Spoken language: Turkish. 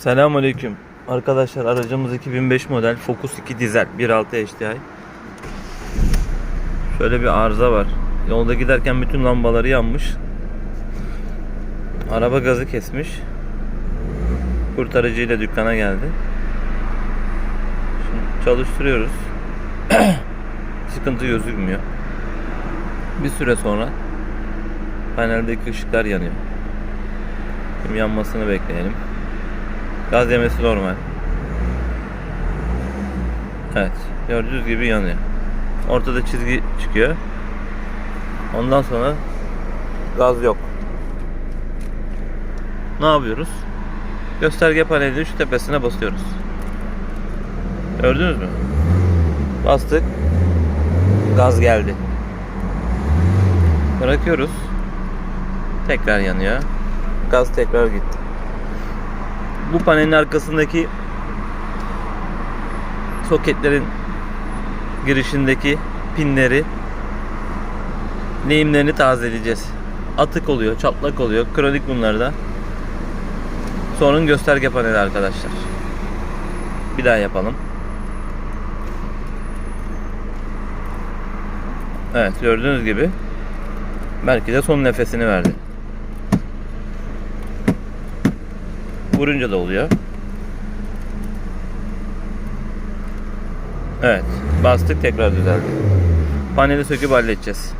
Selamünaleyküm. Arkadaşlar aracımız 2005 model Focus 2 dizel 1.6 HDI. Şöyle bir arıza var. Yolda giderken bütün lambaları yanmış. Araba gazı kesmiş. Kurtarıcıyla dükkana geldi. Şimdi çalıştırıyoruz. Sıkıntı gözükmüyor. Bir süre sonra paneldeki ışıklar yanıyor. Şimdi yanmasını bekleyelim. Gaz yemesi normal. Evet. Gördüğünüz gibi yanıyor. Ortada çizgi çıkıyor. Ondan sonra gaz yok. Ne yapıyoruz? Gösterge panelinin şu tepesine basıyoruz. Gördünüz mü? Bastık. Gaz geldi. Bırakıyoruz. Tekrar yanıyor. Gaz tekrar gitti bu panelin arkasındaki soketlerin girişindeki pinleri lehimlerini tazeleyeceğiz. Atık oluyor, çatlak oluyor. Kronik bunlar da. Sorun gösterge paneli arkadaşlar. Bir daha yapalım. Evet gördüğünüz gibi belki de son nefesini verdi. Vurunca da oluyor. Evet. Bastık tekrar düzeldi. Paneli söküp halledeceğiz.